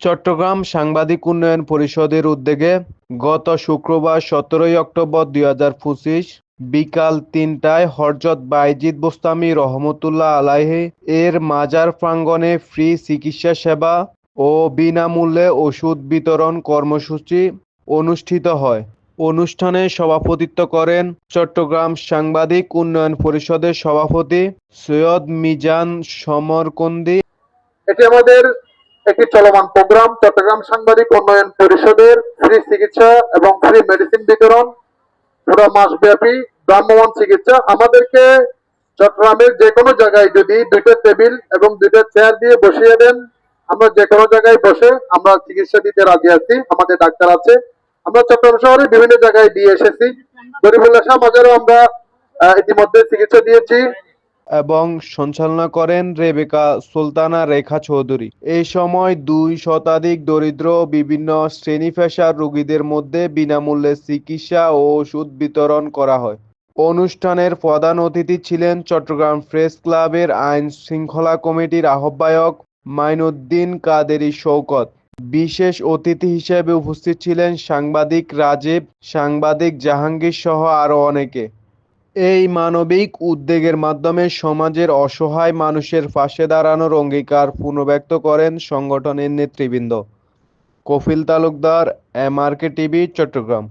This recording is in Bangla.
চট্টগ্রাম সাংবাদিক উন্নয়ন পরিষদের উদ্যোগে গত শুক্রবার সতেরোই অক্টোবর দুই হাজার পঁচিশ বিকাল তিনটায় হরজত বাইজিদ বোস্তামি রহমতুল্লাহ আলাইহি এর মাজার প্রাঙ্গণে ফ্রি চিকিৎসা সেবা ও বিনামূল্যে ওষুধ বিতরণ কর্মসূচি অনুষ্ঠিত হয়। অনুষ্ঠানে সভাপতিত্ব করেন চট্টগ্রাম সাংবাদিক উন্নয়ন পরিষদের সভাপতি সৈয়দ মিজান সমরকন্দি। এটি আমাদের একটি চলমান প্রোগ্রাম চট্টগ্রাম সাংবাদিক উন্নয়ন পরিষদের ফ্রি চিকিৎসা এবং ফ্রি মেডিসিন বিতরণ পুরো মাসব্যাপী ভ্রাম্যমান চিকিৎসা। আমাদেরকে চট্টগ্রামের যে কোনো জায়গায় যদি দুইটা টেবিল এবং দুইটা চেয়ার দিয়ে বসিয়ে দেন, আমরা যে কোনো জায়গায় বসে আমরা চিকিৎসা দিতে রাজি আছি। আমাদের ডাক্তার আছে। আমরা চট্টগ্রাম শহরে বিভিন্ন জায়গায় দিয়ে এসেছি। গরিবুল্লাহ শাহ মাজারও আমরা ইতিমধ্যে চিকিৎসা দিয়েছি। এবং সঞ্চালনা করেন রেবেকা সুলতানা রেখা চৌধুরী। এই সময় দুই শতাধিক দরিদ্র বিভিন্ন শ্রেণি পেশার রোগীদের মধ্যে বিনামূল্যে চিকিৎসা ও ওষুধ বিতরণ করা হয়। অনুষ্ঠানের প্রধান অতিথি ছিলেন চট্টগ্রাম প্রেস ক্লাবের আইন শৃঙ্খলা কমিটির আহ্বায়ক মাইনুদ্দিন কাদেরী শৌকত বিশেষ অতিথি হিসেবে উপস্থিত ছিলেন সাংবাদিক রাজীব, সাংবাদিক জাহাঙ্গীর সহ আরও অনেকে। এই মানবিক উদ্যোগের মাধ্যমে সমাজের অসহায় মানুষের পাশে দাঁড়ানোর অঙ্গীকার পুনর্ব্যক্ত করেন সংগঠনের নেতৃবৃন্দ। Kafil Talukdar, MRK TV, Chattogram.